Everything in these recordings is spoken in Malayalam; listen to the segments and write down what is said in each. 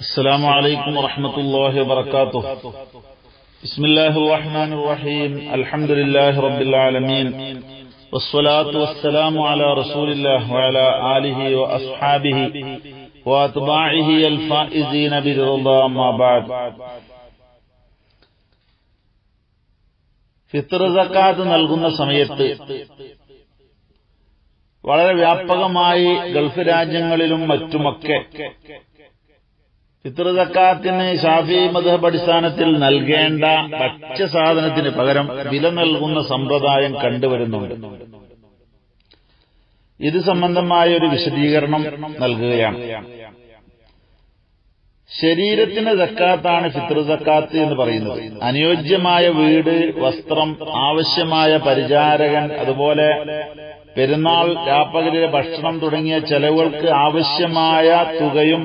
السلام عليكم ورحمة الله وبركاته بسم الله الرحمن الرحيم الحمد لله رب العالمين والصلاة والسلام على رسول الله وعلى آله وأصحابه وأتباعه الفائزين برضا الله ما بعد ഫിത്തർ സക്കാത്ത് നൽകുന്ന സമയത്ത് വളരെ വ്യാപകമായി ഗൾഫ് രാജ്യങ്ങളിലും മറ്റുമൊക്കെ ഫിത്തർ സക്കാത്തിന് ഷാഫി മധബ് അടിസ്ഥാനത്തിൽ നൽകേണ്ട ഭക്ഷ്യസാധനത്തിന് പകരം വില നൽകുന്ന സമ്പ്രദായം കണ്ടുവരുന്നുണ്ട്. ഇത് സംബന്ധമായ ഒരു വിശദീകരണം നൽകുകയാണ്. ശരീരത്തിന് സക്കാത്താണ് ഫിത്ര സക്കാത്ത് എന്ന് പറയുന്നത്. അനുയോജ്യമായ വീട് വസ്ത്രം ആവശ്യമായ പരിചാരകൻ അതുപോലെ പെരുന്നാൾ രാപ്പകലിലെ ഭക്ഷണം തുടങ്ങിയ ചെലവുകൾക്ക് ആവശ്യമായ തുകയും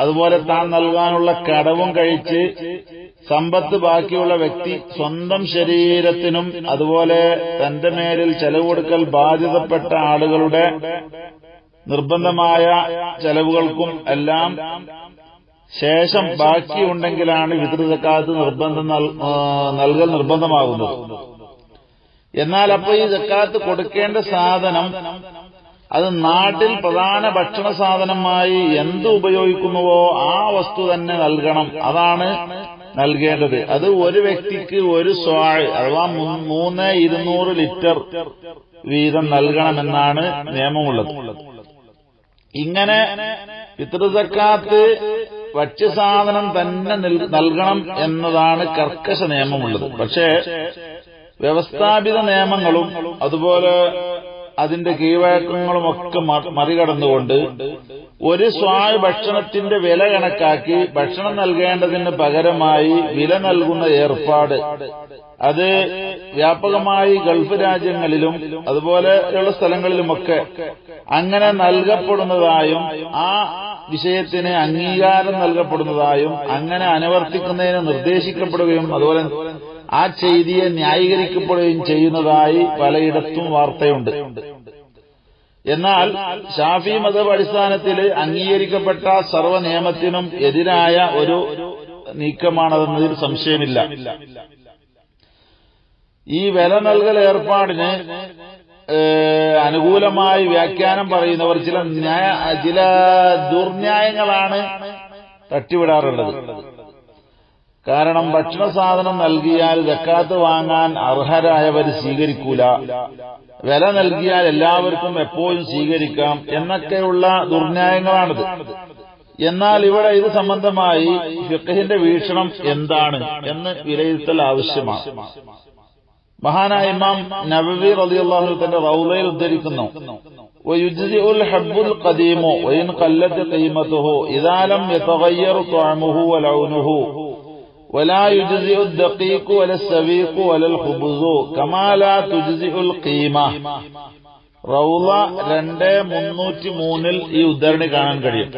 അതുപോലെ താൻ നൽകാനുള്ള കടവും കഴിച്ച് സമ്പത്ത് ബാക്കിയുള്ള വ്യക്തി സ്വന്തം ശരീരത്തിനും അതുപോലെ തന്റെ മേലിൽ ചെലവ് കൊടുക്കൽ ബാധ്യതപ്പെട്ട ആളുകളുടെ നിർബന്ധമായ ചെലവുകൾക്കും എല്ലാം ശേഷം ബാക്കിയുണ്ടെങ്കിലാണ് വിതൃതക്കാലത്ത് നിർബന്ധം നൽകൽ നിർബന്ധമാകുന്നത്. എന്നാൽ അപ്പോൾ ഈ ജക്കാത്ത് കൊടുക്കേണ്ട സാധനം അത് നാട്ടിൽ പ്രധാന ഭക്ഷണ സാധനമായി എന്ത് ഉപയോഗിക്കുന്നുവോ ആ വസ്തു തന്നെ നൽകണം. അതാണ് നൽകേണ്ടത്. അത് ഒരു വ്യക്തിക്ക് ഒരു സ്വാഴ് അഥവാ മൂന്ന് ഇരുന്നൂറ് ലിറ്റർ വീതം നൽകണമെന്നാണ് നിയമമുള്ളത്. ഇങ്ങനെ പിതൃസക്കാത്ത് ഭക്ഷ്യസാധനം തന്നെ നൽകണം എന്നതാണ് കർക്കശ നിയമമുള്ളത്. പക്ഷേ വ്യവസ്ഥാപിത നിയമങ്ങളും അതുപോലെ അതിന്റെ കീഴ്വഴക്കങ്ങളുമൊക്കെ മറികടന്നുകൊണ്ട് ഒരു സ്വായ ഭക്ഷണത്തിന്റെ വില കണക്കാക്കി ഭക്ഷണം നൽകേണ്ടതിന് പകരമായി വില നൽകുന്ന ഏർപ്പാട്. അത് വ്യാപകമായി ഗൾഫ് രാജ്യങ്ങളിലും അതുപോലെയുള്ള സ്ഥലങ്ങളിലുമൊക്കെ അങ്ങനെ നൽകപ്പെടുന്നതായും ആ വിഷയത്തിന് അംഗീകാരം നൽകപ്പെടുന്നതായും അങ്ങനെ അനുവർത്തിക്കുന്നതിന് നിർദ്ദേശിക്കപ്പെടുകയും അതുപോലെ ആ ചെയ്തിയെ ന്യായീകരിക്കപ്പെടുകയും ചെയ്യുന്നതായി പലയിടത്തും വാർത്തയുണ്ട്. എന്നാൽ ഷാഫി മതബ് അടിസ്ഥാനത്തിൽ അംഗീകരിക്കപ്പെട്ട സർവ നിയമത്തിനും എതിരായ ഒരു നീക്കമാണതെന്നതിൽ സംശയമില്ല. ഈ വില നൽകൽ ഏർപ്പാടിന് അനുകൂലമായി വ്യാഖ്യാനം പറയുന്നവർ ചില ന്യായ ചില ദുർന്യായങ്ങളാണ് തട്ടിവിടാറുള്ളത്. കാരണം ഭക്ഷണ സാധനം നൽകിയാൽ ജക്കാത്ത് വാങ്ങാൻ അർഹരായവർ സ്വീകരിക്കൂല. വില നൽകിയാൽ എല്ലാവർക്കും എപ്പോഴും സ്വീകരിക്കാം എന്നൊക്കെയുള്ള ദുർന്യായങ്ങളാണിത്. എന്നാൽ ഇവിടെ ഇത് സംബന്ധമായി ഫിഖഹിന്റെ വീക്ഷണം എന്താണ് എന്ന് വിലയിരുത്തൽ ആവശ്യമാണ്. മഹാനായ ഇമാം നബവി റളിയല്ലാഹു തന്റെ റൗലയിൽ ഉദ്ധരിക്കുന്നു ويجزئ الحب القديم وإن قلت قيمته إذا لم يتغير طعمه ولونه ولا يجزئ الدقيق ولا السبيق ولا الخبز كما لا تجزئ القيمة റൗള രണ്ട് മുന്നൂറ്റി മൂന്നിൽ ഈ ഉദ്ധരണി കാണാൻ കഴിയും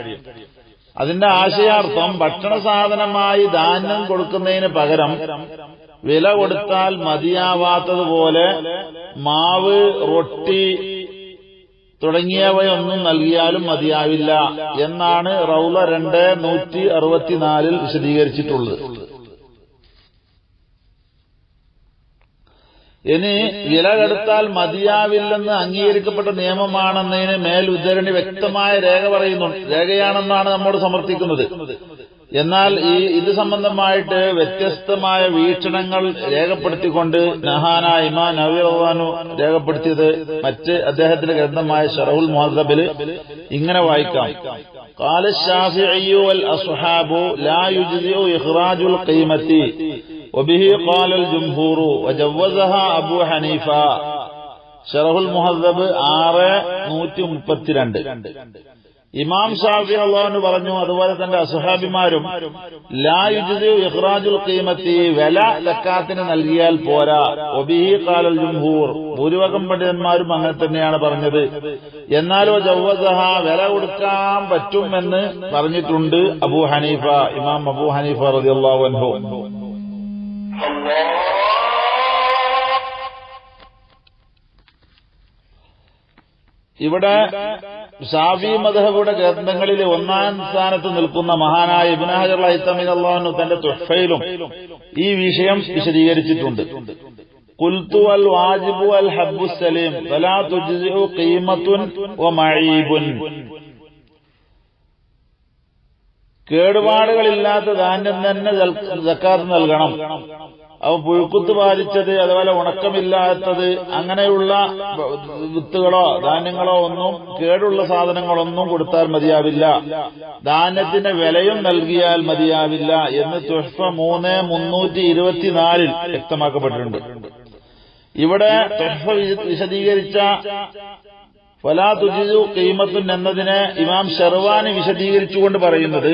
അതിന്റെ ആശയാർത്ഥം ഭക്ഷണ സാധനമായി ധാന്യം കൊടുക്കുന്നതിന് പകരം വില കൊടുത്താൽ മതിയാവാത്തതുപോലെ മാവ് റൊട്ടി തുടങ്ങിയവയൊന്നും നൽകിയാലും മതിയാവില്ല എന്നാണ് റൗല രണ്ട് നൂറ്റി അറുപത്തിനാലിൽ വിശദീകരിച്ചിട്ടുള്ളത്. ഇനി വില കെടുത്താൽ മതിയാവില്ലെന്ന് അംഗീകരിക്കപ്പെട്ട നിയമമാണെന്നതിന് മേൽ ഉദ്ധരണി വ്യക്തമായ രേഖ പറയുന്നു രേഖയാണെന്നാണ് നമ്മോട് സമർത്ഥിക്കുന്നത്. എന്നാൽ ഈ ഇത് സംബന്ധമായിട്ട് വ്യത്യസ്തമായ വീക്ഷണങ്ങൾ രേഖപ്പെടുത്തിക്കൊണ്ട് നഹാന ഇമാ നവീറവാനു രേഖപ്പെടുത്തിയത് മറ്റ് അദ്ദേഹത്തിന്റെ ഗ്രന്ഥമായ ഷറഹുൽ മുഹദബിൽ ഇങ്ങനെ വായിക്കാം قال الشافعي والأصحاب لا يجزئ إخراج القيمة وبه قال الجمهور وجوزها أبو حنيفة ഷറഹുൽ മുഹദബ് ആറ് നൂറ്റി മുപ്പത്തിരണ്ട് ഇമാം ഷാഫി അള്ളാഹു പറഞ്ഞു അതുപോലെ തന്റെ അസുഹാബിമാരും ലായുജു ഇഹ്റാജുൽ കീമത്തി വില ലക്കാത്തിന് നൽകിയാൽ പോരാ. ഒബിഹി കാലൽ ജുംഹൂർ ഭൂരിഭാഗം പണ്ഡിതന്മാരും അങ്ങനെ തന്നെയാണ് പറഞ്ഞത്. എന്നാലോ ജവസഹ വില കൊടുക്കാൻ പറ്റുമെന്ന് പറഞ്ഞിട്ടുണ്ട് അബൂ ഹനീഫ ഇമാം അബൂ ഹനീഫ റളിയല്ലാഹു അൻഹു. ഇവിടെ ഷാഫി മദഹബുടെ ഗ്രന്ഥങ്ങളിൽ ഒന്നാം സ്ഥാനത്ത് നിൽക്കുന്ന മഹാനായ ഇബ്നു ഹജർ ഹൈത്തമിൻ അള്ളാഹു തന്റെ തുഹഫയിലും ഈ വിഷയം വിശദീകരിച്ചിട്ടുണ്ട്. കുൽത്തു അൽ വാജിബു അൽ ഹബ്ബു സലീം ഖീമത്തുൻ കേടുപാടുകളില്ലാത്ത ധാന്യം തന്നെ സക്കാത്ത് നൽകണം. അവ പുഴുക്കുത്ത് ബാധിച്ചത് അതുപോലെ ഉണക്കമില്ലാത്തത് അങ്ങനെയുള്ള വിത്തുകളോ ധാന്യങ്ങളോ ഒന്നും കേടുള്ള സാധനങ്ങളൊന്നും കൊടുത്താൽ മതിയാവില്ല. ധാന്യത്തിന്റെ വിലയും നൽകിയാൽ മതിയാവില്ല എന്ന് തുഷ്ഫ മൂന്ന് മുന്നൂറ്റി ഇരുപത്തിനാലിൽ വ്യക്തമാക്കപ്പെട്ടിട്ടുണ്ട്. ഇവിടെ തുഷ്ഫ വിശദീകരിച്ച ഫലാ തുജിദു കീമത്തുൻ എന്നതിനെ ഇമാം ഷെർവാനി വിശദീകരിച്ചുകൊണ്ട് പറയുന്നത്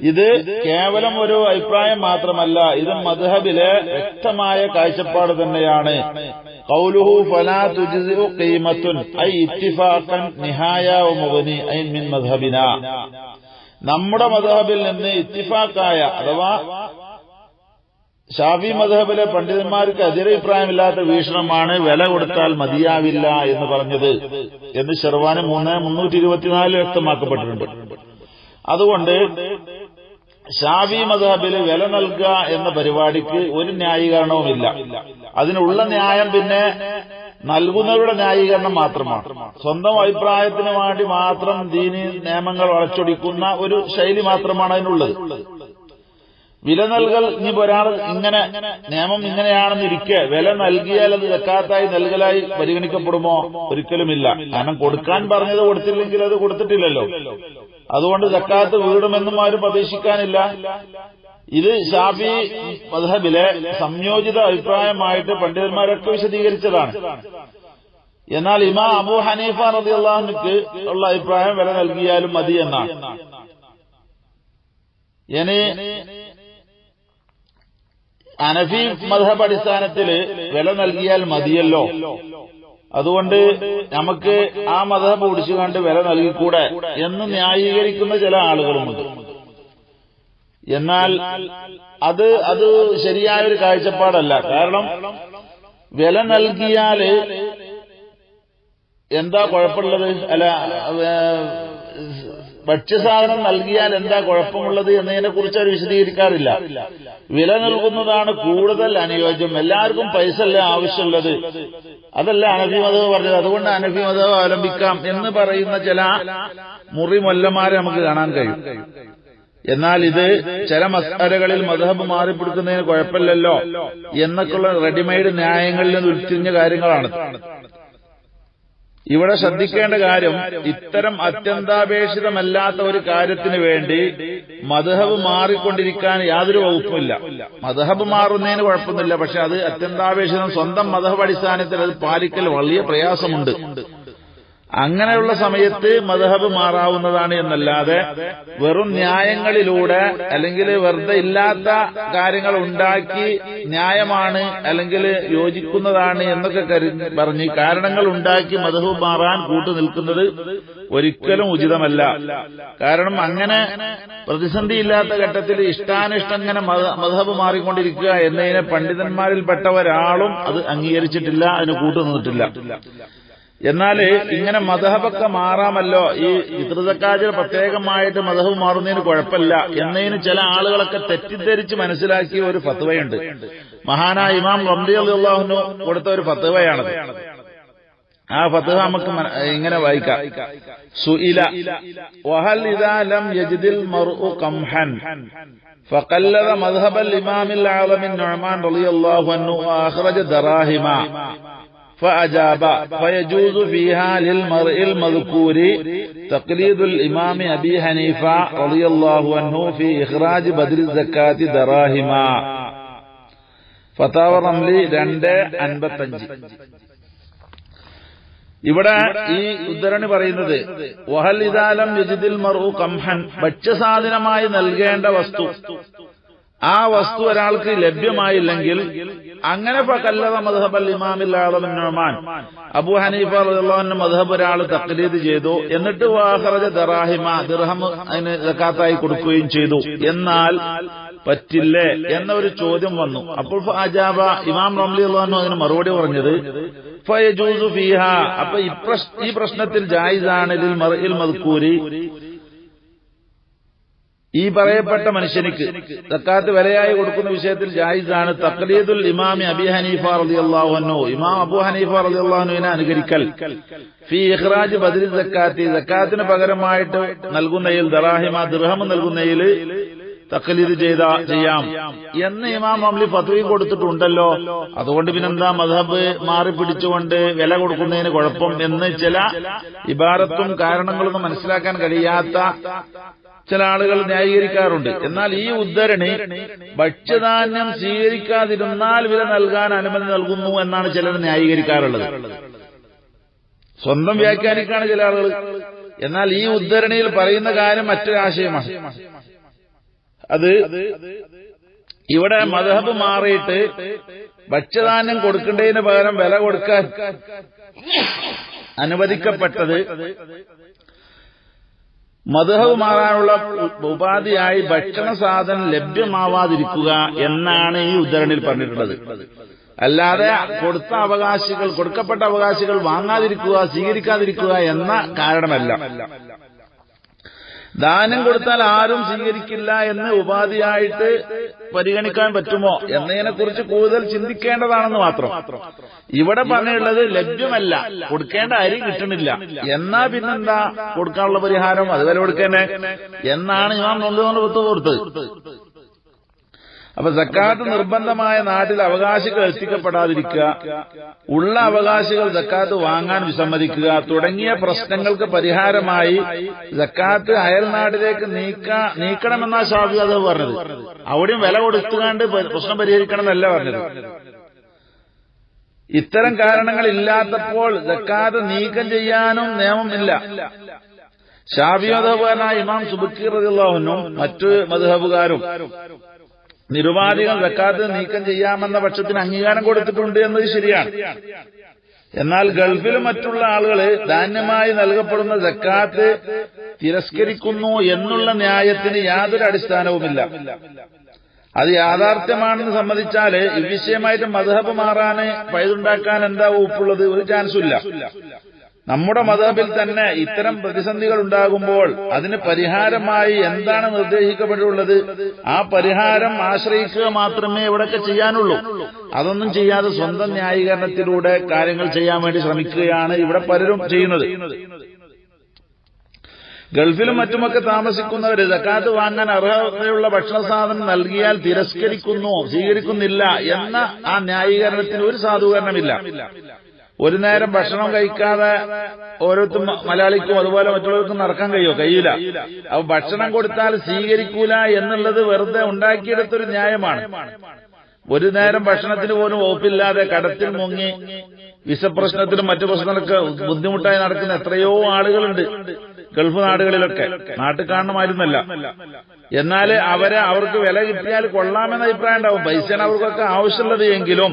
ഇത് കേവലം ഒരു അഭിപ്രായം മാത്രമല്ല ഇത് മദ്ഹബിലെ വ്യക്തമായ കാഴ്ചപ്പാട് തന്നെയാണ്. കൗലുഹു തുജിദു കീമത്തുൻ ഐ ഇത്തിഫാഖൻ നിഹായ മുബനി ഐ മിൻ മദ്ഹബിന. നമ്മുടെ മദ്ഹബിൽ നിന്ന് ഇത്തിഫാക്കായ അഥവാ ഷാഫി മധബിലെ പണ്ഡിതന്മാർക്ക് അതിരഭിപ്രായമില്ലാത്ത വീക്ഷണമാണ് വില കൊടുത്താൽ മതിയാവില്ല എന്ന് പറഞ്ഞത് എന്ന് ഷെർവാന് മൂന്ന് മുന്നൂറ്റി ഇരുപത്തിനാല് വ്യക്തമാക്കപ്പെട്ടിട്ടുണ്ട്. അതുകൊണ്ട് ഷാഫി മധബിൽ വില നൽകുക എന്ന പരിപാടിക്ക് ഒരു ന്യായീകരണവുമില്ല. അതിനുള്ള ന്യായം പിന്നെ നൽകുന്നവരുടെ ന്യായീകരണം മാത്രമാണ്. സ്വന്തം അഭിപ്രായത്തിന് വേണ്ടി മാത്രം ദീനി നിയമങ്ങൾ വളച്ചൊടിക്കുന്ന ഒരു ശൈലി മാത്രമാണ് അതിനുള്ളത്. വില നൽകൽ ഇനിയിപ്പോ ഒരാൾ ഇങ്ങനെ നിയമം ഇങ്ങനെയാണെന്ന് ഇരിക്കെ വില നൽകിയാൽ അത് വെക്കാത്തായി നൽകലായി പരിഗണിക്കപ്പെടുമോ? ഒരിക്കലുമില്ല. കാരണം കൊടുക്കാൻ പറഞ്ഞത് കൊടുത്തില്ലെങ്കിൽ അത് കൊടുത്തിട്ടില്ലല്ലോ. അതുകൊണ്ട് സക്കാത്ത് വീടുമെന്നും ആരും പ്രതീക്ഷിക്കാനില്ല. ഇത് ഷാഫി മധബിലെ സംയോജിത അഭിപ്രായമായിട്ട് പണ്ഡിതന്മാരൊക്കെ വിശദീകരിച്ചതാണ്. എന്നാൽ ഇമാ അബു ഹനീഫ റബി അള്ളാഹുക്ക് ഉള്ള അഭിപ്രായം വില നൽകിയാലും മതി എന്നാണ്. ഇനി അനഫി മധബ് അടിസ്ഥാനത്തിൽ വില നൽകിയാൽ മതിയല്ലോ. അതുകൊണ്ട് നമുക്ക് ആ മധബ് പിടിച്ചുകൊണ്ട് വില നൽകിക്കൂടെ എന്ന് ന്യായീകരിക്കുന്ന ചില ആളുകളുമുണ്ട്. എന്നാൽ അത് അത് ശരിയായ ഒരു കാഴ്ചപ്പാടല്ല. കാരണം വില നൽകിയാൽ എന്താ കുഴപ്പമുള്ളത്? അല്ല ഭക്ഷ്യസാധനം നൽകിയാൽ എന്താ കുഴപ്പമുള്ളത് എന്നതിനെ കുറിച്ച് അവർ വിശദീകരിക്കാറില്ല. വില നൽകുന്നതാണ് കൂടുതൽ അനുയോജ്യം. എല്ലാവർക്കും പൈസ അല്ല ആവശ്യമുള്ളത്? അതല്ല അനഫി മതവ് പറഞ്ഞത്. അതുകൊണ്ട് അനഫി മതവ് അവലംബിക്കാം എന്ന് പറയുന്ന ചില മുറി മൊല്ലന്മാരെ നമുക്ക് കാണാൻ കഴിയും. എന്നാൽ ഇത് ചില മസ്തരകളിൽ മധബ് മാറിപ്പിടുക്കുന്നതിന് കുഴപ്പമില്ലല്ലോ എന്നൊക്കെയുള്ള റെഡിമെയ്ഡ് ന്യായങ്ങളിൽ നിന്ന് ഉരുത്തിരിഞ്ഞ കാര്യങ്ങളാണ്. ഇവിടെ ശ്രദ്ധിക്കേണ്ട കാര്യം ഇത്തരം അത്യന്താപേക്ഷിതമല്ലാത്ത ഒരു കാര്യത്തിന് വേണ്ടി മധഹബ് മാറിക്കൊണ്ടിരിക്കാൻ യാതൊരു വകുപ്പുമില്ല. മധഹബ് മാറുന്നതിന് കുഴപ്പമൊന്നുമില്ല പക്ഷെ അത് അത്യന്താപേക്ഷിതം സ്വന്തം മധഹബ് അടിസ്ഥാനത്തിൽ അത് പാലിക്കൽ വലിയ പ്രയാസമുണ്ട്. അങ്ങനെയുള്ള സമയത്ത് മധഹബ് മാറാവുന്നതാണ് എന്നല്ലാതെ വെറും ന്യായങ്ങളിലൂടെ അല്ലെങ്കിൽ വെറുതെ ഇല്ലാത്ത കാര്യങ്ങൾ ഉണ്ടാക്കി ന്യായമാണ് അല്ലെങ്കിൽ യോജിക്കുന്നതാണ് എന്നൊക്കെ പറഞ്ഞ് കാരണങ്ങൾ ഉണ്ടാക്കി മധഹബ് മാറാൻ കൂട്ടു നിൽക്കുന്നത് ഒരിക്കലും ഉചിതമല്ല. കാരണം അങ്ങനെ പ്രതിസന്ധിയില്ലാത്ത ഘട്ടത്തിൽ ഇഷ്ടാനിഷ്ടം ഇങ്ങനെ മധബ് മാറിക്കൊണ്ടിരിക്കുക എന്നതിനെ പണ്ഡിതന്മാരിൽപ്പെട്ട ഒരാളും അത് അംഗീകരിച്ചിട്ടില്ല അതിന് കൂട്ടു നിന്നിട്ടില്ല എന്നാല് ഇങ്ങനെ മധഹബൊക്കെ മാറാമല്ലോ ഈ ഇതൃതക്കാജിൽ പ്രത്യേകമായിട്ട് മധഹബ് മാറുന്നതിന് കുഴപ്പമില്ല എന്നതിന് ചില ആളുകളൊക്കെ തെറ്റിദ്ധരിച്ച് മനസ്സിലാക്കിയ ഒരു ഫത്വയുണ്ട് മഹാനായ ഇമാം റംദി അള്ളാഹുനു കൊടുത്ത ഒരു ഫത്വയാണത് ആ ഫത്വ നമുക്ക് ഇങ്ങനെ വായിക്കാം സുഇല വഹൽ ഇദാ ലം യജിദിൽ മർഉ ഖംഹൻ فقلد مذهب الإمام العالم النعمان رضي الله عنه وأخرج دراهما فأجاب فيجوز فيها للمرء المذكور تقليد الإمام أبي حنيفة رضي الله عنه في إخراج بدل الزكاة دراهما ഫത്താവ റംലി രണ്ട് അൻപത്തഞ്ച് ഇവിടെ ഈ ഉദ്ധരണി പറയുന്നത് വഹൽ ഇദാലം യുജിദിൽ മറു കംഹൻ ഭക്ഷ്യസാധനമായി നൽകേണ്ട വസ്തു ആ വസ്തു ഒരാൾക്ക് ലഭ്യമായില്ലെങ്കിൽ അങ്ങനെ കല്ലവ മധബൽ ഇമാമില്ലാതമാൻ അബു ഹനീഫ റഹ്ലാന്റെ മധബ് ഒരാൾ തക്ലീദ് ചെയ്തു. എന്നിട്ട് വാഹറജ ദറാഹിമ ദിർഹം അതിന് ജക്കാത്തായി കൊടുക്കുകയും ചെയ്തു. എന്നാൽ പറ്റില്ലേ എന്നൊരു ചോദ്യം വന്നു. അപ്പോൾ അജാബ ഇമാം റംലി അള്ളഹാനു അതിന് മറുപടി പറഞ്ഞത് ഫയജൂസു ഫീഹ. അപ്പൊ ഈ പ്രശ്നത്തിൽ ജായിസാണ് ഇതിൽ മർഇൽ മദ്കൂരി. ഈ പറയപ്പെട്ട മനുഷ്യനിക്ക് തക്കാത്ത് വിലയായി കൊടുക്കുന്ന വിഷയത്തിൽ ജായിസാണ്. തക്ലീദുൽ ഇമാമി അബി ഹനീഫ റളിയല്ലാഹു അൻഹു. ഇമാം അബു ഹനീഫ റളിയല്ലാഹു അൻഹുവിനെ അനുകരിക്കൽ. ഫി ഇഖ്റാജ് ബദരി സക്കാത്തി. സക്കാത്തിന് പകരമായിട്ട് നൽകുന്നതിൽ ദറാഹിമ ദൃഹം നൽകുന്നതിൽ തക്ലീദ് ചെയ്ത ചെയ്യാം. എന്ന് ഇമാം അമ്ലി ഫത്വയും കൊടുത്തിട്ടുണ്ടല്ലോ. അതുകൊണ്ട് പിന്നെന്താ? മധബ് മാറി പിടിച്ചുകൊണ്ട് വില കൊടുക്കുന്നതിന് കുഴപ്പം എന്ന് ചില ഇബാരത്തും കാരണങ്ങളൊന്നും മനസ്സിലാക്കാൻ കഴിയാത്ത ചില ആളുകൾ ന്യായീകരിക്കാറുണ്ട്. എന്നാൽ ഈ ഉദ്ധരണി ഭക്ഷ്യധാന്യം സ്വീകരിക്കാതിരുന്നാൽ വില നൽകാൻ അനുമതി നൽകുന്നു എന്നാണ് ചിലർ ന്യായീകരിക്കാറുള്ളത്. സ്വന്തം വ്യാഖ്യാനിക്കാണ് ചില ആളുകൾ. എന്നാൽ ഈ ഉദ്ധരണിയിൽ പറയുന്ന കാര്യം മറ്റൊരാശയമാണ് അത് ഇവിടെ മതഹബ് മാറിയിട്ട് ഭക്ഷ്യധാന്യം കൊടുക്കേണ്ടതിന് പകരം വില കൊടുക്കാൻ അനുവദിക്കപ്പെട്ടത് മധുഹവ് മാറാനുള്ള ഉപാധിയായി ഭക്ഷണ സാധനം ലഭ്യമാവാതിരിക്കുക എന്നാണ് ഈ ഉദ്ധരണിൽ പറഞ്ഞിട്ടുള്ളത്. അല്ലാതെ കൊടുത്ത അവകാശികൾ കൊടുക്കപ്പെട്ട അവകാശികൾ വാങ്ങാതിരിക്കുക സ്വീകരിക്കാതിരിക്കുക എന്ന കാരണമല്ല. ദാനം കൊടുത്താൽ ആരും സ്വീകരിക്കില്ല എന്ന് ഉപാധിയായിട്ട് പരിഗണിക്കാൻ പറ്റുമോ എന്നതിനെ കുറിച്ച് കൂടുതൽ ചിന്തിക്കേണ്ടതാണെന്ന് മാത്രം. ഇവിടെ പറഞ്ഞുള്ളത് ലഭ്യമല്ല. കൊടുക്കേണ്ട അരി കിട്ടണില്ല എന്നാ പിന്നെന്താ കൊടുക്കാനുള്ള പരിഹാരം? അതുവരെ കൊടുക്കേണ്ടേ എന്നാണ് നൊല്ലുകൊണ്ട് പത്ത് കൊടുത്തത്. അപ്പൊ സക്കാത്ത് നിർബന്ധമായ നാട്ടിൽ അവകാശികൾ എത്തിക്കപ്പെടാതിരിക്കുക ഉള്ള അവകാശികൾ സക്കാത്ത് വാങ്ങാൻ വിസമ്മതിക്കുക തുടങ്ങിയ പ്രശ്നങ്ങൾക്ക് പരിഹാരമായി സക്കാത്ത് അയൽനാട്ടിലേക്ക് നീക്ക നീക്കണമെന്നാ ഷാഫി അത് പറഞ്ഞത്. അവിടെയും വില കൊടുത്തുകാണ്ട് പ്രശ്നം പരിഹരിക്കണം എന്നല്ല പറഞ്ഞത്. ഇത്തരം കാരണങ്ങൾ ഇല്ലാത്തപ്പോൾ സക്കാത്ത് നീക്കം ചെയ്യാനും നിയമമില്ല ഷാഫിയോദാന ഇമാം സുബക്കീർ റളിയല്ലാഹുവിനും മറ്റു മധുഹബുകാരും നിരുപാധികം വെക്കാതെ നീക്കം ചെയ്യാമെന്ന പക്ഷത്തിന് അംഗീകാരം കൊടുത്തിട്ടുണ്ട് എന്നത് ശരിയാണ്. എന്നാൽ ഗൾഫിലും മറ്റുള്ള ആളുകൾ ധാന്യമായി നൽകപ്പെടുന്ന ജക്കാത്ത് തിരസ്കരിക്കുന്നു എന്നുള്ള ന്യായത്തിന് യാതൊരു അടിസ്ഥാനവുമില്ല. അത് യാഥാർത്ഥ്യമാണെന്ന് സമ്മതിച്ചാൽ വിഷയമായിട്ട് മധഹബ് മാറാൻ പഴുതുണ്ടാക്കാൻ എന്താ ഉപ്പുള്ളത് ഒരു ചാൻസും ഇല്ല. നമ്മുടെ മതബിൽ തന്നെ ഇത്തരം പ്രതിസന്ധികൾ ഉണ്ടാകുമ്പോൾ അതിന് പരിഹാരമായി എന്താണ് നിർദ്ദേശിക്കപ്പെട്ടുള്ളത് ആ പരിഹാരം ആശ്രയിക്കുക മാത്രമേ ഇവിടെയൊക്കെ ചെയ്യാനുള്ളൂ. അതൊന്നും ചെയ്യാതെ സ്വന്തം ന്യായീകരണത്തിലൂടെ കാര്യങ്ങൾ ചെയ്യാൻ വേണ്ടി ശ്രമിക്കുകയാണ് ഇവിടെ പലരും ചെയ്യുന്നത്. ഗൾഫിലും മറ്റുമൊക്കെ താമസിക്കുന്നവർ ജക്കാത്ത് വാങ്ങാൻ അർഹതയുള്ള ഭക്ഷണ സാധനം നൽകിയാൽ തിരസ്കരിക്കുന്നു സ്വീകരിക്കുന്നില്ല എന്ന ആ ന്യായീകരണത്തിന് ഒരു സാധൂകരണമില്ല. ഒരു നേരം ഭക്ഷണം കഴിക്കാതെ ഓരോരുത്തരും മലയാളിക്കും അതുപോലെ മറ്റുള്ളവർക്കും നടക്കാൻ കഴിയോ? കഴിയില്ല. അപ്പൊ ഭക്ഷണം കൊടുത്താൽ സ്വീകരിക്കൂല എന്നുള്ളത് വെറുതെ ഉണ്ടാക്കിയെടുത്തൊരു ന്യായമാണ്. ഒരു നേരം ഭക്ഷണത്തിന് പോലും വകുപ്പില്ലാതെ കടത്തിൽ മുങ്ങി വിഷപ്രശ്നത്തിനും മറ്റു പ്രശ്നങ്ങൾക്ക് ബുദ്ധിമുട്ടായി നടക്കുന്ന എത്രയോ ആളുകളുണ്ട്. ഗൾഫ് നാടുകളിലൊക്കെ. നാട്ടിൽ കാണണമായിരുന്നല്ല എന്നാൽ അവരെ അവർക്ക് വില കിട്ടിയാൽ കൊള്ളാമെന്ന അഭിപ്രായം ഉണ്ടാവും. പൈസയാണ് അവർക്കൊക്കെ ആവശ്യമുള്ളത് എങ്കിലും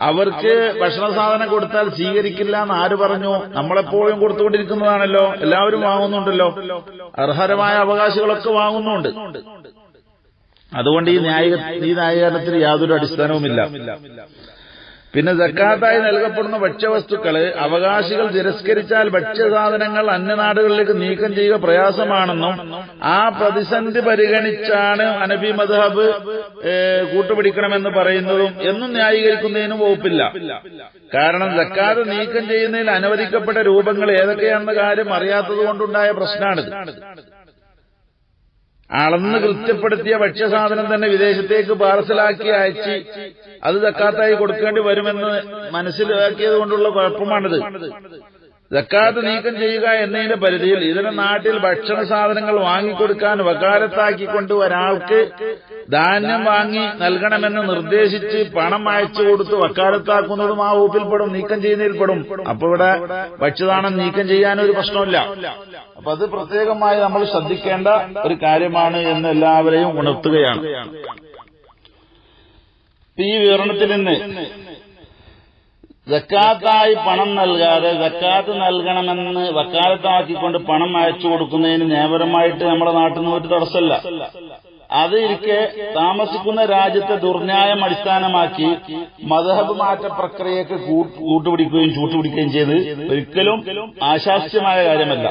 അവർക്ക് ഭക്ഷണ സാധനം കൊടുത്താൽ സ്വീകരിക്കില്ല എന്ന് ആര് പറഞ്ഞു? നമ്മളെപ്പോഴും കൊടുത്തുകൊണ്ടിരിക്കുന്നതാണല്ലോ. എല്ലാവരും വാങ്ങുന്നുണ്ടല്ലോ. അർഹരമായ അവകാശികളൊക്കെ വാങ്ങുന്നുണ്ട്. അതുകൊണ്ട് ഈ ന്യായ ഈ യാതൊരു അടിസ്ഥാനവുമില്ല. പിന്നെ ജക്കാത്തായി നൽകപ്പെടുന്ന ഭക്ഷ്യവസ്തുക്കൾ അവകാശികൾ തിരസ്കരിച്ചാൽ ഭക്ഷ്യസാധനങ്ങൾ അന്യനാടുകളിലേക്ക് നീക്കം ചെയ്യുക പ്രയാസമാണെന്നും ആ പ്രതിസന്ധി പരിഗണിച്ചാണ് അനബി മദ്ഹബ് കൂട്ടുപിടിക്കണമെന്ന് പറയുന്നതും എന്നും ന്യായീകരിക്കുന്നതിനും വകുപ്പില്ല. കാരണം ജക്കാത്ത് നീക്കം ചെയ്യുന്നതിൽ അനുവദിക്കപ്പെട്ട രൂപങ്ങൾ ഏതൊക്കെയാണെന്ന കാര്യം അറിയാത്തത് കൊണ്ടുണ്ടായ പ്രശ്നമാണിത്. അളന്ന് കൃത്യപ്പെടുത്തിയ ഭക്ഷ്യസാധനം തന്നെ വിദേശത്തേക്ക് പാർസലാക്കി അയച്ച് അത് തക്കാത്തായി കൊടുക്കേണ്ടി വരുമെന്ന് മനസ്സിലാക്കിയത് കൊണ്ടുള്ള കുഴപ്പമാണിത്. ജക്കാത്ത് നീക്കം ചെയ്യുക എന്നതിന്റെ പരിധിയിൽ ഇതിന് നാട്ടിൽ ഭക്ഷണ സാധനങ്ങൾ വാങ്ങിക്കൊടുക്കാൻ വകാലത്താക്കിക്കൊണ്ട് ഒരാൾക്ക് ധാന്യം വാങ്ങി നൽകണമെന്ന് നിർദ്ദേശിച്ച് പണം അയച്ചു കൊടുത്ത് വക്കാലത്താക്കുന്നതും ആ വകുപ്പിൽപ്പെടും നീക്കം ചെയ്യുന്നതിൽപ്പെടും. അപ്പൊ ഇവിടെ ഭക്ഷ്യദാനം നീക്കം ചെയ്യാനൊരു പ്രശ്നമില്ല അപ്പൊ അത് പ്രത്യേകമായി നമ്മൾ ശ്രദ്ധിക്കേണ്ട ഒരു കാര്യമാണ് എന്ന് എല്ലാവരെയും ഉണർത്തുകയാണ്. ഈ വിവരണത്തിൽ നിന്ന് ജക്കാത്തായി പണം നൽകാതെ ജക്കാത്ത് നൽകണമെന്ന് വക്കാലത്താക്കിക്കൊണ്ട് പണം അയച്ചു കൊടുക്കുന്നതിന് നിയമപരമായിട്ട് നമ്മുടെ നാട്ടിൽ നിന്ന് ഒരു തടസ്സമല്ല. അത് ഇരിക്കെ താമസിക്കുന്ന രാജ്യത്തെ ദുർന്യായം അടിസ്ഥാനമാക്കി മതഹബ് മാറ്റ പ്രക്രിയക്ക് കൂട്ടുപിടിക്കുകയും ചൂട്ടുപിടിക്കുകയും ചെയ്ത് ഒരിക്കലും ആശാസ്യമായ കാര്യമല്ല.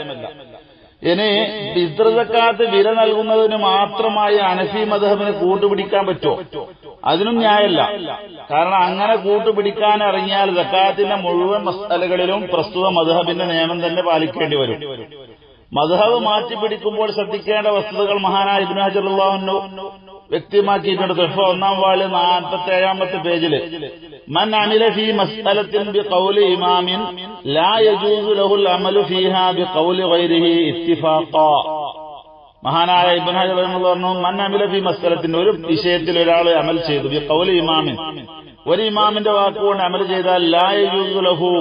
ഇനി പിതൃസക്കാത്ത് വില നൽകുന്നതിന് മാത്രമായി അനഫി മധബിന് കൂട്ടുപിടിക്കാൻ പറ്റുമോ? അതിനും ന്യായമല്ല കാരണം അങ്ങനെ കൂട്ടുപിടിക്കാൻ ഇറങ്ങിയാൽ ദക്കാത്തിന്റെ മുഴുവൻ മസാലകളിലും പ്രസ്തുത മധബിന്റെ നിയമം തന്നെ പാലിക്കേണ്ടി വരും. മധബ് മാറ്റിപ്പിടിക്കുമ്പോൾ ശ്രദ്ധിക്കേണ്ട വസ്തുതകൾ മഹാനായ ഇബ്നു ഹജറുല്ലാഹു വ്യക്തമാക്കിയിട്ടുണ്ട്. തുഹഫ ഒന്നാം വാൾ നാൽപ്പത്തി ഏഴാമത്തെ പേജിൽ. മൻ അമില ഫീ മസ്അലത്തിൻ ബിഖൗലി ഇമാമിൻ ലാ യജൂസു ലഹുൽ അമലു ഫീഹാ ബി ഖൗലി ഗൈരിഹി ഇത്തിഫാഖ. മഹാനായ ഇബ്നു ഹജർ റളിയല്ലാഹു പറഞ്ഞു മൻ അമില ഫി മസ്അലത്തിൻ ഒരു വിഷയത്തിൽ ഒരാൾ അമൽ ചെയ്തു ബി ഖൗലി ഇമാമിൻ. ഒരു ഇമാമിന്റെ വാക്കുകൊണ്ട് അമൽ ചെയ്താൽ ലാ യജൂസു ലഹു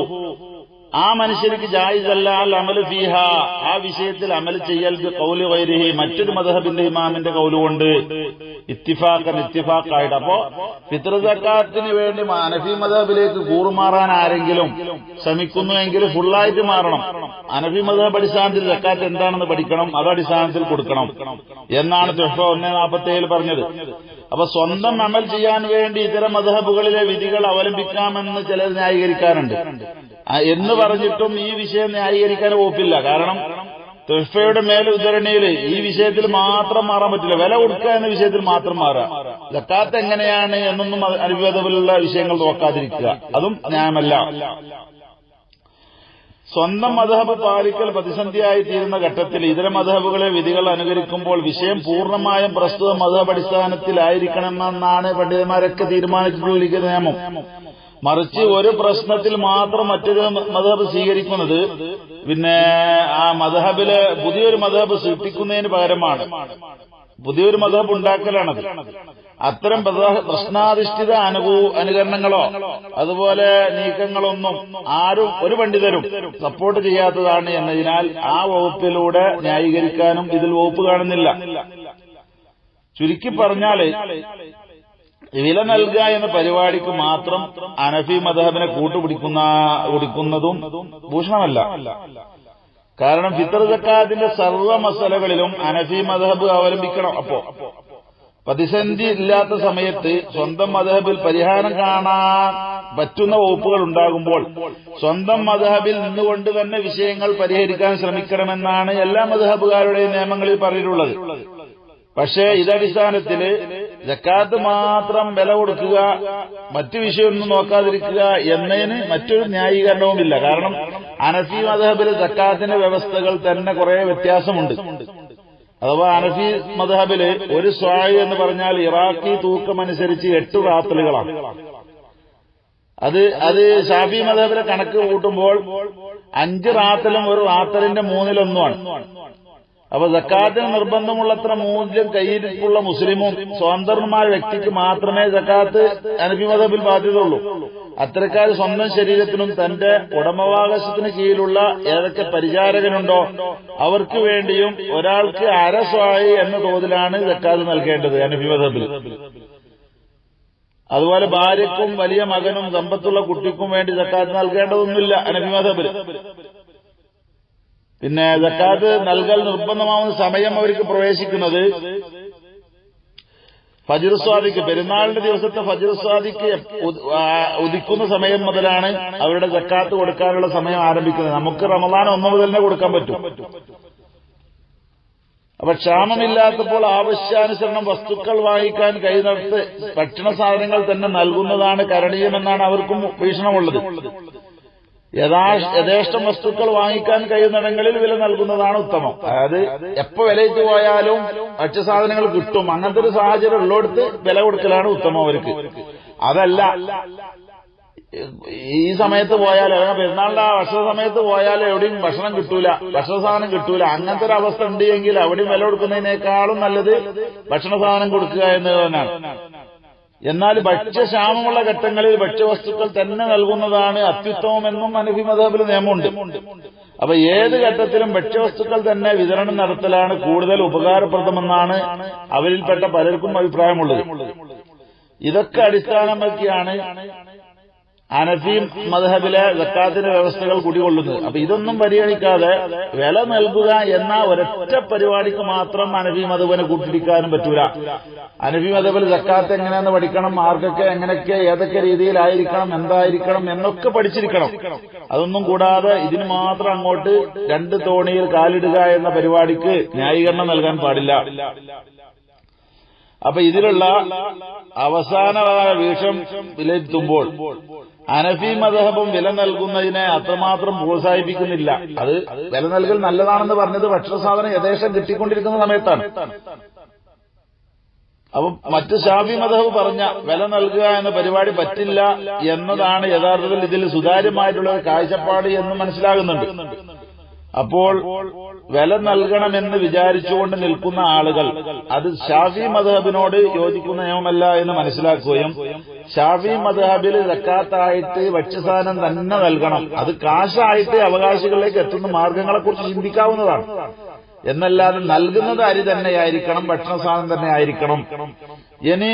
ആ മനുഷ്യർക്ക് ജായിസല്ല അൽ അമൽ ഫീഹ. ആ വിഷയത്തിൽ അമൽ ചെയ്യൽ കൗൽ വൈരിഹി മറ്റൊരു മദഹബിന്റെ ഇമാമിന്റെ കൗലുകൊണ്ട് ഇത്തിഫാക്കൻ ഇത്തിഫാക്കായിട്ട് അപ്പോ പിതൃസക്കാത്തിന് വേണ്ടി അനഫി മതബിലേക്ക് കൂറുമാറാൻ ആരെങ്കിലും ശ്രമിക്കുന്നുവെങ്കിൽ ഫുള്ളായിട്ട് മാറണം. അനഫി മദഹബ് അടിസ്ഥാനത്തിൽ സക്കാത്ത് എന്താണെന്ന് പഠിക്കണം അത് അടിസ്ഥാനത്തിൽ കൊടുക്കണം എന്നാണ് തുഷ ഒന്നേ നാൽപ്പത്തി ഏഴിൽ പറഞ്ഞത്. അപ്പൊ സ്വന്തം അമൽ ചെയ്യാൻ വേണ്ടി ഇത്തരം മതഹബുകളിലെ വിധികൾ അവലംബിക്കാമെന്ന് ചിലർ ന്യായീകരിക്കാറുണ്ട്. എന്ന് പറഞ്ഞിട്ടും ഈ വിഷയം ന്യായീകരിക്കാൻ ഓപ്പില്ല കാരണം തുഫയുടെ മേൽ ഉദ്ധരണിയിൽ ഈ വിഷയത്തിൽ മാത്രം മാറാൻ പറ്റില്ല. വില കൊടുക്കുക എന്ന വിഷയത്തിൽ മാത്രം മാറാം. ജക്കാത്ത് എങ്ങനെയാണ് എന്നൊന്നും അനുഭവത്തിലുള്ള വിഷയങ്ങൾ നോക്കാതിരിക്കുക. അതും ന്യായമല്ല. സ്വന്തം മധബ് പാലിക്കൽ പ്രതിസന്ധിയായി തീരുന്ന ഘട്ടത്തിൽ ഇതര മധബുകളെ വിധികൾ അനുകരിക്കുമ്പോൾ വിഷയം പൂർണമായും പ്രസ്തുത മധബ് അടിസ്ഥാനത്തിലായിരിക്കണമെന്നാണ് പണ്ഡിതന്മാരൊക്കെ തീരുമാനിച്ചിട്ടുള്ള നിയമം. മറിച്ച് ഒരു പ്രശ്നത്തിൽ മാത്രം മറ്റൊരു മതഹബ് സ്വീകരിക്കുന്നത് പിന്നെ ആ മതഹബിൽ പുതിയൊരു മതഹബ് സൃഷ്ടിക്കുന്നതിന് പകരമാണ്. പുതിയൊരു മതഹബ് ഉണ്ടാക്കലാണത്. അത്തരം പ്രശ്നാധിഷ്ഠിത അനുഭൂ അനുകരണങ്ങളോ അതുപോലെ നീക്കങ്ങളൊന്നും ആരും ഒരു പണ്ഡിതരും സപ്പോർട്ട് ചെയ്യാത്തതാണ് എന്നതിനാൽ ആ വകുപ്പിലൂടെ ന്യായീകരിക്കാനും ഇതിൽ വകുപ്പ് കാണുന്നില്ല. ചുരുക്കി പറഞ്ഞാൽ വില നൽകുക എന്ന പരിപാടിക്ക് മാത്രം അനഫി മദഹബിനെ കൂട്ടുപിടിക്കുന്ന പിടിക്കുന്നതും ഭൂഷണമല്ല. കാരണം ഫിത്തർ സക്കാത്തിന്റെ സർവ മസലകളിലും അനഫി മദഹബ് അവലംബിക്കണം അപ്പോ. പ്രതിസന്ധി ഇല്ലാത്ത സമയത്ത് സ്വന്തം മദഹബിൽ പരിഹാരം കാണാൻ പറ്റുന്ന വകുപ്പുകൾ ഉണ്ടാകുമ്പോൾ സ്വന്തം മദഹബിൽ നിന്നുകൊണ്ട് തന്നെ വിഷയങ്ങൾ പരിഹരിക്കാൻ ശ്രമിക്കണമെന്നാണ് എല്ലാ മദഹബുകാരുടെയും നിയമങ്ങളിൽ പറഞ്ഞിട്ടുള്ളത്. പക്ഷേ ഇതടിസ്ഥാനത്തിൽ ജക്കാത്ത് മാത്രം വില കൊടുക്കുക മറ്റു വിഷയമൊന്നും നോക്കാതിരിക്കുക എന്നതിന് മറ്റൊരു ന്യായീകരണവുമില്ല. കാരണം അനഫി മദഹബിൽ ജക്കാത്തിന്റെ വ്യവസ്ഥകൾ തന്നെ കുറെ വ്യത്യാസമുണ്ട്. അഥവാ അനഫി മദഹബിൽ ഒരു സ്വായ് എന്ന് പറഞ്ഞാൽ ഇറാഖി തൂക്കമനുസരിച്ച് എട്ട് റാത്തലുകളാണ്. അത് അത് ഷാഫി മദഹബിലെ കണക്ക് കൂട്ടുമ്പോൾ അഞ്ച് റാത്തലും ഒരു റാത്തലിന്റെ മൂന്നിലൊന്നുമാണ്. അപ്പൊ സക്കാത്തിന് നിർബന്ധമുള്ളത്ര മൂല്യം കയ്യിരിപ്പുള്ള മുസ്ലിമും സ്വതന്ത്രമായ വ്യക്തിക്ക് മാത്രമേ സക്കാത്ത് അനബി മതബിൽ ബാധ്യതയുള്ളൂ. അത്തരക്കാർ സ്വന്തം ശരീരത്തിനും തന്റെ ഉടമവാകാശത്തിന് കീഴിലുള്ള ഏതൊക്കെ പരിചാരകനുണ്ടോ അവർക്ക് വേണ്ടിയും ഒരാൾക്ക് അരസ്വായി എന്ന തോതിലാണ് സക്കാത്ത് നൽകേണ്ടത് അനബി മതബിൽ അതുപോലെ ഭാര്യക്കും വലിയ മകനും സമ്പത്തുള്ള കുട്ടിക്കും വേണ്ടി സക്കാത്ത് നൽകേണ്ടതൊന്നുമില്ല അനബി പിന്നെ ജക്കാത്ത് നൽകൽ നിർബന്ധമാവുന്ന സമയം അവർക്ക് പ്രവേശിക്കുന്നത് ഫജിർ സ്വാദിക്ക് പെരുന്നാളിന്റെ ദിവസത്തെ ഫജിർ സ്വാദിക്ക് ഉദിക്കുന്ന സമയം മുതലാണ് അവരുടെ ജക്കാത്ത് കൊടുക്കാനുള്ള സമയം ആരംഭിക്കുന്നത്. നമുക്ക് റമദാൻ ഒന്നു മുതൽ തന്നെ കൊടുക്കാൻ പറ്റും. അപ്പൊ ക്ഷാമമില്ലാത്തപ്പോൾ ആവശ്യാനുസരണം വസ്തുക്കൾ വാങ്ങിക്കാൻ കൈനടത്ത് ഭക്ഷണ സാധനങ്ങൾ തന്നെ നൽകുന്നതാണ് കരണീയമെന്നാണ് അവർക്കും വീക്ഷണമുള്ളത്. യഥാ യഥേഷ്ടം വസ്തുക്കൾ വാങ്ങിക്കാൻ കഴിയുന്നിടങ്ങളിൽ വില നൽകുന്നതാണ് ഉത്തമം. അതായത് എപ്പോ വിലയിട്ട് പോയാലും ഭക്ഷ്യസാധനങ്ങൾ കിട്ടും. അങ്ങനത്തെ ഒരു സാഹചര്യം ഉള്ളിടത്ത് വില കൊടുക്കലാണ് ഉത്തമം അവർക്ക്. അതല്ല ഈ സമയത്ത് പോയാൽ അല്ലെങ്കിൽ പെരുന്നാളിന്റെ ആ ഭക്ഷണ സമയത്ത് പോയാൽ എവിടെയും ഭക്ഷണം കിട്ടൂല ഭക്ഷണ സാധനം കിട്ടൂല. അങ്ങനത്തെ ഒരു അവസ്ഥ ഉണ്ട് എങ്കിൽ അവിടെയും വില കൊടുക്കുന്നതിനേക്കാളും നല്ലത് ഭക്ഷണ സാധനം കൊടുക്കുക എന്നത് തന്നെയാണ്. എന്നാൽ ഭക്ഷ്യക്ഷാമമുള്ള ഘട്ടങ്ങളിൽ ഭക്ഷ്യവസ്തുക്കൾ തന്നെ നൽകുന്നതാണ് അത്യുത്തമമെന്നും അനഫി മതബിൽ നിയമമുണ്ട്. അപ്പൊ ഏത് ഘട്ടത്തിലും ഭക്ഷ്യവസ്തുക്കൾ തന്നെ വിതരണം നടത്തലാണ് കൂടുതൽ ഉപകാരപ്രദമെന്നാണ് അവരിൽപ്പെട്ട പലർക്കും അഭിപ്രായമുള്ളത്. ഇതൊക്കെ അടിസ്ഥാനമാക്കിയാണ് അനഫി മധബിലെ ജക്കാത്തിന്റെ വ്യവസ്ഥകൾ കുടികൊള്ളുന്നത് അപ്പൊ ഇതൊന്നും പരിഗണിക്കാതെ വില നൽകുക എന്ന ഒരൊറ്റ പരിപാടിക്ക് മാത്രം അനഫി മധുവിനെ കൂട്ടിരിക്കാനും പറ്റൂല. അനഫി മധബിൽ ജക്കാത്ത് എങ്ങനെയെന്ന് പഠിക്കണം ആർക്കൊക്കെ എങ്ങനെയൊക്കെ ഏതൊക്കെ രീതിയിലായിരിക്കണം എന്തായിരിക്കണം എന്നൊക്കെ പഠിച്ചിരിക്കണം. അതൊന്നും കൂടാതെ ഇതിന് മാത്രം അങ്ങോട്ട് രണ്ട് തോണിയിൽ കാലിടുക എന്ന പരിപാടിക്ക് ന്യായീകരണം നൽകാൻ പാടില്ല. അപ്പൊ ഇതിലുള്ള അവസാനമായ വീക്ഷം വിലയിരുത്തുമ്പോൾ അനഫി മദഹബും വില നൽകുന്നതിനെ അത്രമാത്രം പ്രോത്സാഹിപ്പിക്കുന്നില്ല. അത് വില നൽകൽ നല്ലതാണെന്ന് പറഞ്ഞത് ഭക്ഷണസാധനം യഥേഷം കിട്ടിക്കൊണ്ടിരിക്കുന്ന സമയത്താണ്. അപ്പൊ മറ്റ് ഷാഫി മതഹബ് പറഞ്ഞ വില നൽകുക എന്ന പരിപാടി പറ്റില്ല എന്നതാണ് യഥാർത്ഥത്തിൽ ഇതിൽ സുതാര്യമായിട്ടുള്ള കാഴ്ചപ്പാട് എന്ന് മനസ്സിലാകുന്നുണ്ട്. അപ്പോൾ വില നൽകണമെന്ന് വിചാരിച്ചുകൊണ്ട് നിൽക്കുന്ന ആളുകൾ അത് ഷാഫി മദഹബിനോട് യോജിക്കുന്ന നിയമമല്ല എന്ന് മനസ്സിലാക്കുകയും ഷാഫി മദഹബിൽ സക്കാത്തായിട്ട് ഭക്ഷ്യസാധനം തന്നെ നൽകണം. അത് കാശായിട്ട് അവകാശികളിലേക്ക് എത്തുന്ന മാർഗങ്ങളെക്കുറിച്ച് ചിന്തിക്കാവുന്നതാണ്. എന്നല്ലാതെ നൽകുന്നത് അരി തന്നെയായിരിക്കണം ഭക്ഷണ സാധനം തന്നെ ആയിരിക്കണം ഇനി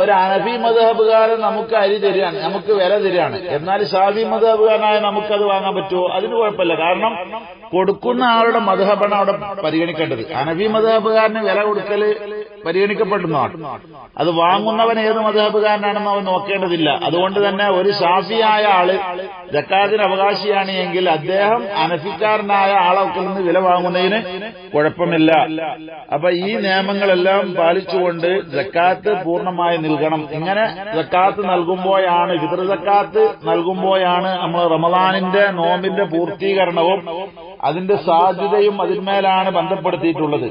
ഒരു അനഫി മധബുകാരൻ നമുക്ക് അരി തരികയാണ് നമുക്ക് വില തരികയാണ്. എന്നാൽ ഷാഫി നമുക്ക് അത് വാങ്ങാൻ പറ്റുമോ? അതിന് കുഴപ്പമില്ല. കാരണം കൊടുക്കുന്ന ആളുടെ മധബാണ് അവിടെ പരിഗണിക്കേണ്ടത്. അനഫി മധബുകാരന് വില കൊടുക്കൽ പരിഗണിക്കപ്പെടുന്നതാണ് അത് വാങ്ങുന്നവൻ ഏത് മധബുകാരനാണെന്ന് അവൻ നോക്കേണ്ടതില്ല. അതുകൊണ്ട് തന്നെ ഒരു ഷാഫിയായ ആൾ ജക്കാത്തിന് അവകാശിയാണ് എങ്കിൽ അദ്ദേഹം അനഫിക്കാരനായ ആളൊക്കെ നിന്ന് വില വാങ്ങുന്നതിന് കുഴപ്പമില്ല. അപ്പൊ ഈ നിയമങ്ങളെല്ലാം പാലിച്ചുകൊണ്ട് ജക്കാത്ത് പൂർണമായി നൽകണം ഇങ്ങനെ സക്കാത്ത് നൽകുമ്പോഴാണ് ഫിതർ സക്കാത്ത് നൽകുമ്പോഴാണ് നമ്മൾ റമദാനിന്റെ നോമ്പിന്റെ പൂർത്തീകരണവും അതിന്റെ സാധ്യതയും അതിന്മേലാണ് ബന്ധപ്പെടുത്തിയിട്ടുള്ളത്.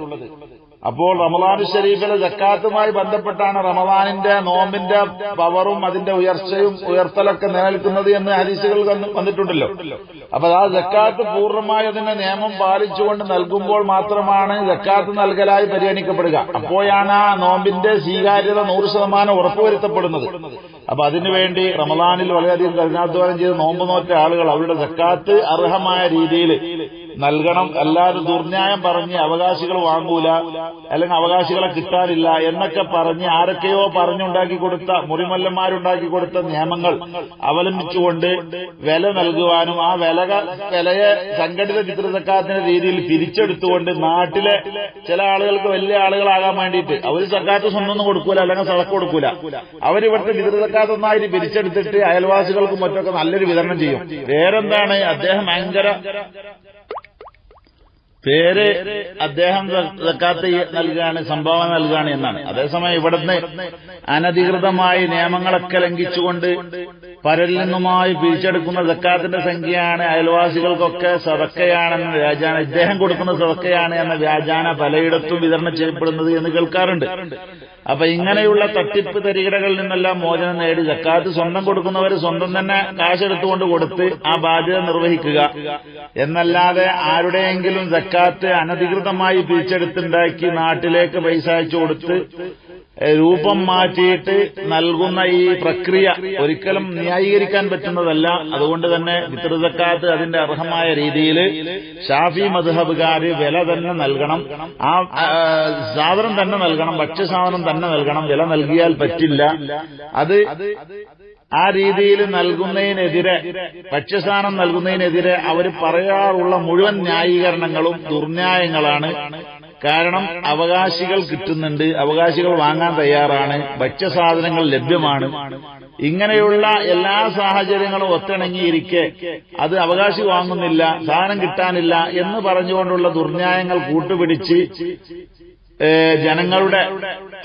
അപ്പോൾ റമദാൻ ഷരീഫിലെ ജക്കാത്തുമായി ബന്ധപ്പെട്ടാണ് റമദാനിന്റെ നോമ്പിന്റെ പവറും അതിന്റെ ഉയർച്ചയും ഉയർത്തലൊക്കെ നിലനിൽക്കുന്നത് എന്ന് ഹരീസുകൾ വന്നിട്ടുണ്ടല്ലോ. അപ്പൊ ആ ജക്കാത്ത് പൂർണമായി അതിന്റെ നിയമം പാലിച്ചുകൊണ്ട് നൽകുമ്പോൾ മാത്രമാണ് ജക്കാത്ത് നൽകലായി പരിഗണിക്കപ്പെടുക. അപ്പോഴാണ് ആ നോമ്പിന്റെ സ്വീകാര്യത നൂറ് ശതമാനം ഉറപ്പുവരുത്തപ്പെടുന്നത്. അപ്പൊ അതിനുവേണ്ടി റമദാനിൽ വളരെയധികം കഠിനാധ്വാനം ചെയ്ത് നോമ്പ് നോറ്റ ആളുകൾ അവരുടെ ജക്കാത്ത് അർഹമായ രീതിയിൽ നൽകണം. അല്ലാതെ ദുർന്യായം പറഞ്ഞ് അവകാശികൾ വാങ്ങൂല. അല്ലെങ്കിൽ അവകാശികളെ കിട്ടാനില്ല എന്നൊക്കെ പറഞ്ഞ് ആരൊക്കെയോ പറഞ്ഞുണ്ടാക്കി കൊടുത്ത മുറിമല്ലന്മാരുണ്ടാക്കി കൊടുത്ത നിയമങ്ങൾ അവലംബിച്ചുകൊണ്ട് വില നൽകുവാനും ആ വില വിലയെ സംഘടിത ചിത്രസക്കാത്തിന്റെ രീതിയിൽ തിരിച്ചെടുത്തുകൊണ്ട് നാട്ടിലെ ചില ആളുകൾക്ക് വലിയ ആളുകളാകാൻ വേണ്ടിയിട്ട്. അവർ സക്കാത്ത് സ്വന്തം കൊടുക്കൂല അല്ലെങ്കിൽ സളക്ക് കൊടുക്കൂല. അവരിവിടുത്തെ ചിത്രസക്കാത്തൊന്നായിട്ട് പിരിച്ചെടുത്തിട്ട് അയൽവാസികൾക്കും മറ്റൊക്കെ നല്ലൊരു വിതരണം ചെയ്യും. വേറെന്താണ്? അദ്ദേഹം ഭയങ്കര പേര് അദ്ദേഹം തക്കാത്ത നൽകുകയാണ് സംഭാവന നൽകുകയാണ് എന്നാണ്. അതേസമയം ഇവിടുന്ന് അനധികൃതമായി നിയമങ്ങളൊക്കെ ലംഘിച്ചുകൊണ്ട് പരലിൽ നിന്നുമായി പിരിച്ചെടുക്കുന്ന സക്കാത്തിന്റെ സംഖ്യയാണ് അയൽവാസികൾക്കൊക്കെ സതക്കയാണെന്ന് വ്യാജാന ഇദ്ദേഹം കൊടുക്കുന്ന സതക്കയാണ് എന്ന വ്യാജാന പലയിടത്തും വിതരണം ചെയ്യപ്പെടുന്നത് എന്ന് കേൾക്കാറുണ്ട്. അപ്പൊ ഇങ്ങനെയുള്ള തട്ടിപ്പ് തരികിടകളിൽ നിന്നെല്ലാം മോചനം നേടി ജക്കാത്ത് സ്വന്തം കൊടുക്കുന്നവർ സ്വന്തം തന്നെ കാശെടുത്തുകൊണ്ട് കൊടുത്ത് ആ ബാധ്യത നിർവഹിക്കുക. എന്നല്ലാതെ ആരുടെയെങ്കിലും ജക്കാത്ത് അനധികൃതമായി പിരിച്ചെടുത്തുണ്ടാക്കി നാട്ടിലേക്ക് പൈസ അയച്ചു കൊടുത്ത് രൂപം മാറ്റിയിട്ട് നൽകുന്ന ഈ പ്രക്രിയ ഒരിക്കലും ന്യായീകരിക്കാൻ പറ്റുന്നതല്ല. അതുകൊണ്ട് തന്നെ വിതൃതക്കാത്ത് അതിന്റെ അർഹമായ രീതിയിൽ ഷാഫി മധുഹബുകാര് വില തന്നെ നൽകണം. ആ സാധനം തന്നെ നൽകണം ഭക്ഷ്യസാധനം തന്നെ നൽകണം വില നൽകിയാൽ പറ്റില്ല. അത് ആ രീതിയിൽ നൽകുന്നതിനെതിരെ ഭക്ഷ്യസാധനം നൽകുന്നതിനെതിരെ അവർ പറയാറുള്ള മുഴുവൻ ന്യായീകരണങ്ങളും ദുർന്യായങ്ങളാണ്. കാരണം അവകാശികൾ കിട്ടുന്നുണ്ട് അവകാശികൾ വാങ്ങാൻ തയ്യാറാണ് ഭക്ഷ്യസാധനങ്ങൾ ലഭ്യമാണ്. ഇങ്ങനെയുള്ള എല്ലാ സാഹചര്യങ്ങളും ഒത്തിണങ്ങിയിരിക്കെ അത് അവകാശി വാങ്ങുന്നില്ല സാധനം കിട്ടാനില്ല എന്ന് പറഞ്ഞുകൊണ്ടുള്ള ദുർന്യായങ്ങൾ കൂട്ടുപിടിച്ച് ജനങ്ങളുടെ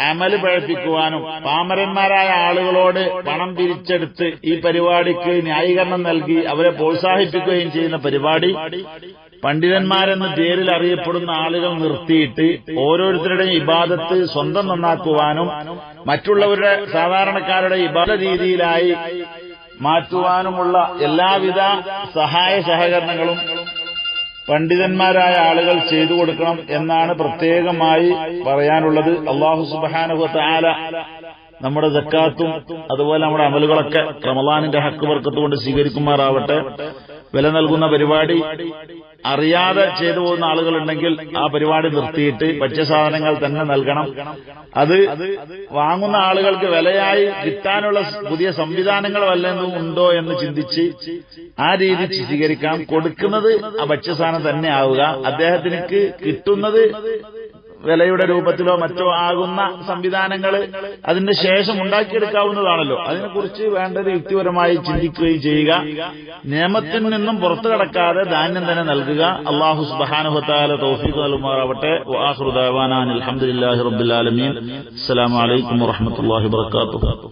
അമൽ പഴപ്പിക്കുവാനും പാമരന്മാരായ ആളുകളോട് പണം തിരിച്ചെടുത്ത് ഈ പരിപാടിക്ക് ന്യായീകരണം നൽകി അവരെ പ്രോത്സാഹിപ്പിക്കുകയും ചെയ്യുന്ന പരിപാടി പണ്ഡിതന്മാരെന്ന് പേരിൽ അറിയപ്പെടുന്ന ആളുകൾ നിർത്തിയിട്ട് ഓരോരുത്തരുടെയും ഇബാദത്ത് സ്വന്തം നന്നാക്കുവാനും മറ്റുള്ളവരുടെ സാധാരണക്കാരുടെ ഇബാദ രീതിയിലായി മാറ്റുവാനുമുള്ള എല്ലാവിധ സഹായ സഹകരണങ്ങളും പണ്ഡിതന്മാരായ ആളുകൾ ചെയ്തു കൊടുക്കണം എന്നാണ് പ്രത്യേകമായി പറയാനുള്ളത്. അള്ളാഹു സുബാനുഭത്ത് ആല നമ്മുടെ ജക്കാത്തും അതുപോലെ നമ്മുടെ അമലുകളൊക്കെ റമലാനിന്റെ ഹക്ക് വർക്കത്ത് കൊണ്ട് സ്വീകരിക്കുമാറാവട്ടെ. വില നൽകുന്ന പരിപാടി അറിയാതെ ചെയ്തു പോകുന്ന ആളുകളുണ്ടെങ്കിൽ ആ പരിപാടി നിർത്തിയിട്ട് ഭക്ഷ്യസാധനങ്ങൾ തന്നെ നൽകണം. അത് വാങ്ങുന്ന ആളുകൾക്ക് വിലയായി കിട്ടാനുള്ള പുതിയ സംവിധാനങ്ങൾ വല്ലതും ഉണ്ടോ എന്ന് ചിന്തിച്ച് ആ രീതി സ്വീകരിക്കാം കൊടുക്കുന്നത് ആ ഭക്ഷ്യസാധനം തന്നെ ആവുക. അദ്ദേഹത്തിന് കിട്ടുന്നത് വിലയുടെ രൂപത്തിലോ മറ്റോ ആകുന്ന സംവിധാനങ്ങൾ അതിന്റെ ശേഷം ഉണ്ടാക്കിയെടുക്കാവുന്നതാണല്ലോ. അതിനെക്കുറിച്ച് വേണ്ടത് യുക്തിപരമായി ചിന്തിക്കുകയും ചെയ്യുക. നിയമത്തിൽ നിന്നും പുറത്തു കടക്കാതെ ധാന്യം തന്നെ നൽകുക. അള്ളാഹു സുബാനുഹത്താല തൗഫീഖ് നൽകുമാറാവട്ടെ. അലഹമുല്ലാഹി അസ്സലാമലൈക്കും വാഹമത്തല്ലാഹി വാത്തു